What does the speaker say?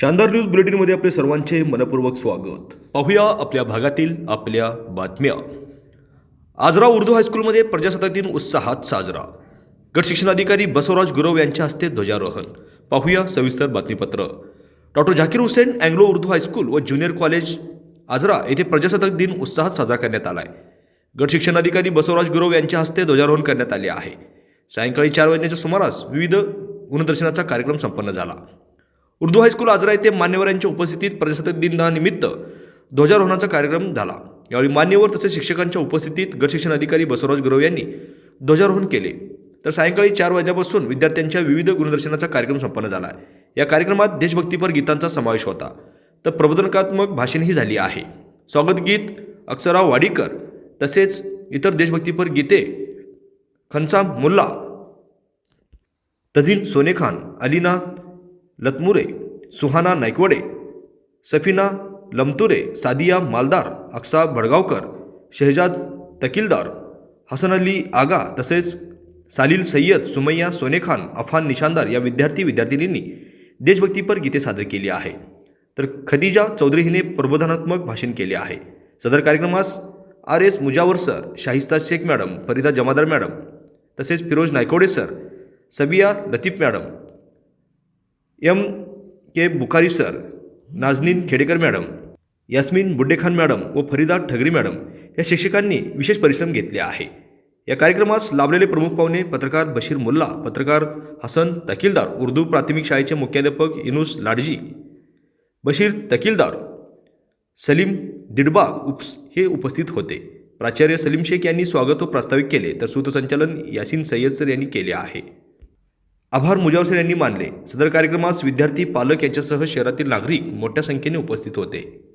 शानदार न्यूज बुलेटिनमध्ये आपले सर्वांचे मनपूर्वक स्वागत. पाहूया आपल्या भागातील आपल्या बातम्या. आजरा उर्दू हायस्कूलमध्ये प्रजासत्ताक दिन उत्साहात साजरा. गट शिक्षणाधिकारी बसवराज गुरव यांच्या हस्ते ध्वजारोहण. पाहूया सविस्तर बातमीपत्र. Doctor Zakir Hussain Anglo Urdu high school व ज्युनियर कॉलेज आजरा येथे प्रजासत्ताक दिन उत्साहात साजरा करण्यात आला आहे गट शिक्षणाधिकारी बसवराज गुरव यांच्या हस्ते ध्वजारोहण करण्यात आले आहे. सायंकाळी चार वाजण्याच्या सुमारास विविध गुणदर्शनाचा कार्यक्रम संपन्न झाला. उर्दू हायस्कूल आजरा येथे मान्यवरांच्या उपस्थितीत प्रजासत्ताक दिनानिमित्त ध्वजारोहणाचा कार्यक्रम झाला. यावेळी मान्यवर तसेच शिक्षकांच्या उपस्थितीत गट शिक्षण अधिकारी बसवराज गुरव यांनी ध्वजारोहण केले. तर सायंकाळी चार वाजल्यापासून विद्यार्थ्यांच्या विविध गुणदर्शनाचा कार्यक्रम संपन्न झाला. या कार्यक्रमात देशभक्तीपर गीतांचा समावेश होता. तर प्रबोधनकात्मक भाषणही झाली आहे. स्वागत गीत अक्षराव वाडीकर तसेच इतर देशभक्तीपर गीते खनसाम मुल्ला तझीन सोनेखान अलीना लतमुरे सुहाना नायकवडे सफिना लमतुरे सादिया मालदार अक्सा भडगावकर शहजाद तकीलदार हसन अली आगा तसेच सालील सय्यद सुमय्या सोनेखान अफान निशानदार या विद्यार्थी विद्यार्थिनींनी देशभक्तीपर गीते सादर केली आहे. तर खदिजा चौधरी हिने प्रबोधनात्मक भाषण केले आहे. सदर कार्यक्रमास R S Mujawar sir Shahista Shaikh madam Farida Jamadar madam तसेच Firoz Naikode sir Sabiya Latif madam M K Bukhari sir Nazneen Khedekar madam Yasmin Buddekhan madam व फरीदा ठगरी मॅडम या शिक्षकांनी विशेष परिश्रम घेतले आहे. या कार्यक्रमास लाभलेले प्रमुख पाहुणे पत्रकार बशीर मुल्ला पत्रकार हसन तकीलदार उर्दू प्राथमिक शाळेचे मुख्याध्यापक इनुस लाडजी बशीर तकीलदार सलीम दिडबाग उप्स हे उपस्थित होते. प्राचार्य सलीम शेख यांनी स्वागत व प्रास्ताविक केले तर सूतसंचालन यासिन सय्यद सर यांनी केले आहे. आभार मुजावसर यांनी मानले. सदर कार्यक्रमास विद्यार्थी पालक यांच्यासह शहरातील नागरिक मोठ्या संख्येने उपस्थित होते.